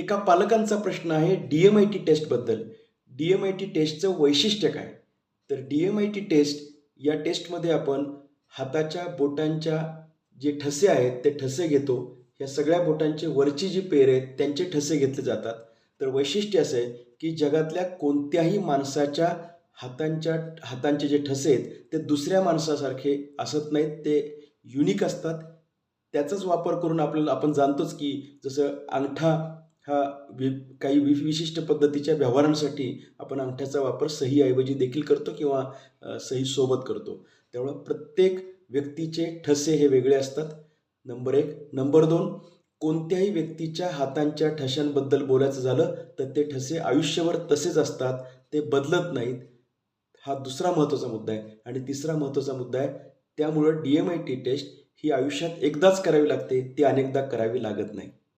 एका पालकांचा प्रश्न आहे डी एम आय टी टेस्टबद्दल डी एम आय टी टेस्टचं वैशिष्ट्य काय? तर D M I T test या टेस्टमध्ये आपण हाताच्या बोटांच्या जे ठसे आहेत ते ठसे घेतो. या सगळ्या बोटांचे वरची जी पेर आहेत त्यांचे ठसे घेतले जातात. तर वैशिष्ट्य असं आहे की जगातल्या कोणत्याही माणसाच्या हातांच्या हातांचे जे ठसे आहेत ते दुसऱ्या माणसासारखे असत नाहीत ते युनिक असतात. त्याचाच वापर करून आपल्याला आपण जाणतोच की जसं अंगठा हा वि काही वि विशिष्ट पद्धतीच्या व्यवहारांसाठी आपण अंगठ्याचा वापर सहीऐवजी देखील करतो किंवा सहीसोबत करतो. त्यामुळं प्रत्येक व्यक्तीचे ठसे हे वेगळे असतात. नंबर एक. नंबर दोन. कोणत्याही व्यक्तीच्या हातांच्या ठशांबद्दल बोलायचं झालं तर ते ठसे आयुष्यभर तसेच असतात. ते बदलत नाहीत. हा दुसरा महत्त्वाचा मुद्दा आहे. आणि तिसरा महत्त्वाचा मुद्दा आहे त्यामुळं D M I T test ही आयुष्यात एकदाच करावी लागते. ती अनेकदा करावी लागत नाही.